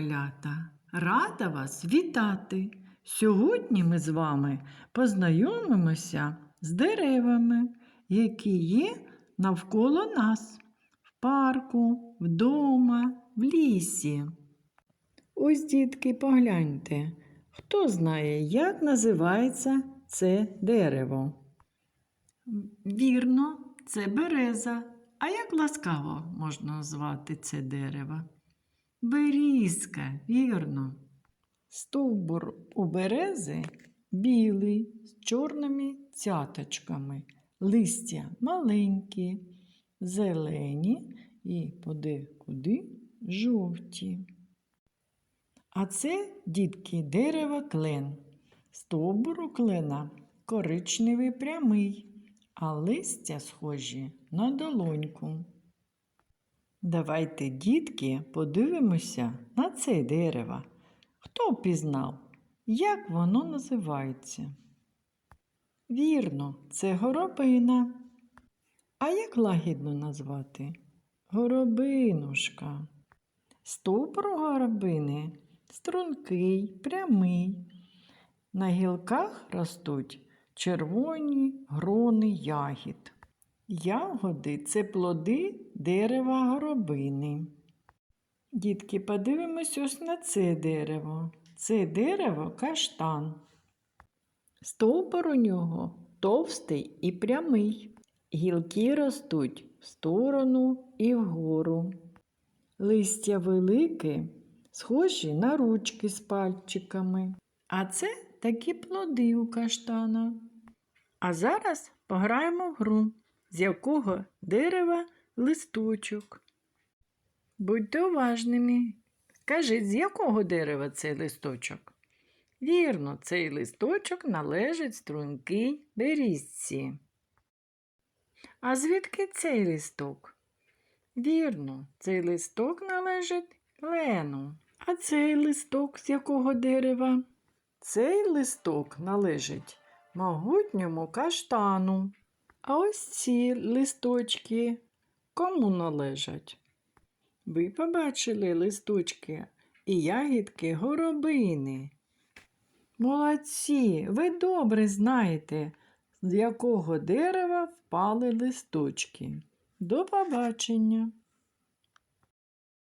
малята! Рада вас вітати! Сьогодні ми з вами познайомимося з деревами, які є навколо нас в парку, вдома, в лісі. Ось, дітки, погляньте, хто знає, як називається це дерево? Вірно, це береза. А як ласкаво можна назвати це дерево? Берізка, вірно. Стовбур у берези білий з чорними цяточками, листя маленькі, зелені і подекуди жовті. А це, дітки, дерево клен. Стовбур у клена коричневий прямий, а листя схожі на долоньку. Давайте, дітки, подивимося на це дерево. Хто впізнав, як воно називається? Вірно, це горобина. А як лагідно назвати? Горобинушка. Стовбур горобини стрункий, прямий. На гілках ростуть червоні грони ягід. Ягоди це плоди дерева горобини. Дітки, подивимось ось на це дерево. Це дерево каштан. Стовбур у нього товстий і прямий. Гілки ростуть в сторону і вгору. Листя велике, схожі на ручки з пальчиками. А це такі плоди у каштана. А зараз пограємо в гру, з якого дерева листочок. Будьте уважними. Скажіть, з якого дерева цей листочок? Вірно, цей листочок належить стрункій берізці. А звідки цей листок? Вірно, цей листок належить клену. А цей листок з якого дерева? Цей листок належить могутньому каштану. А ось ці листочки кому належать? Ви побачили листочки і ягідки горобини. Молодці, ви добре знаєте, з якого дерева впали листочки. До побачення!